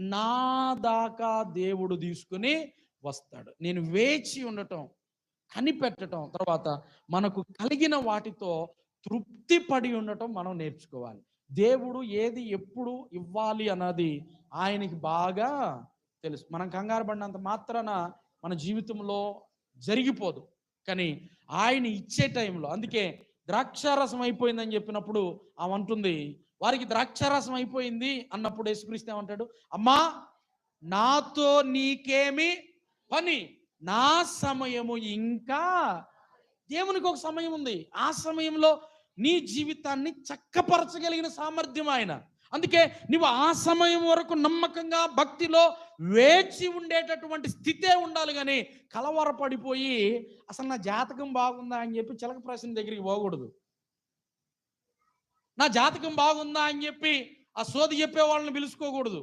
నా దాకా దేవుడు తీసుకుని వస్తాడు. నేను వేచి ఉండటం కనిపెట్టడం తర్వాత మనకు కలిగిన వాటితో తృప్తి పడి ఉండటం మనం నేర్చుకోవాలి. దేవుడు ఏది ఎప్పుడు ఇవ్వాలి అన్నది ఆయనకి బాగా తెలుసు. మనం కంగారు పడినంత మాత్రాన మన జీవితంలో జరిగిపోదు. కానీ ఆయన ఇచ్చే టైంలో అందుకే ద్రాక్షారసం అయిపోయిందని చెప్పినప్పుడు ఆమె అంటుంది వారికి ద్రాక్షారసం అయిపోయింది అన్నప్పుడు యేసుక్రీస్తు ఏమంటాడు? అమ్మా నాతో నీకేమి పని. నా సమయము ఇంకా దేవునికి ఒక సమయం ఉంది. ఆ సమయంలో నీ జీవితాన్ని చక్కపరచగలిగిన సామర్థ్యం ఆయన. అందుకే నువ్వు ఆ సమయం వరకు నమ్మకంగా భక్తిలో వేచి ఉండేటటువంటి స్థితే ఉండాలి కానీ కలవరపడిపోయి అసలు నా జాతకం బాగుందా? అని చెప్పి చిలక ప్రశ్న దగ్గరికి పోకూడదు. నా జాతకం బాగుందా అని చెప్పి ఆ సోది చెప్పే వాళ్ళని పిలుచుకోకూడదు.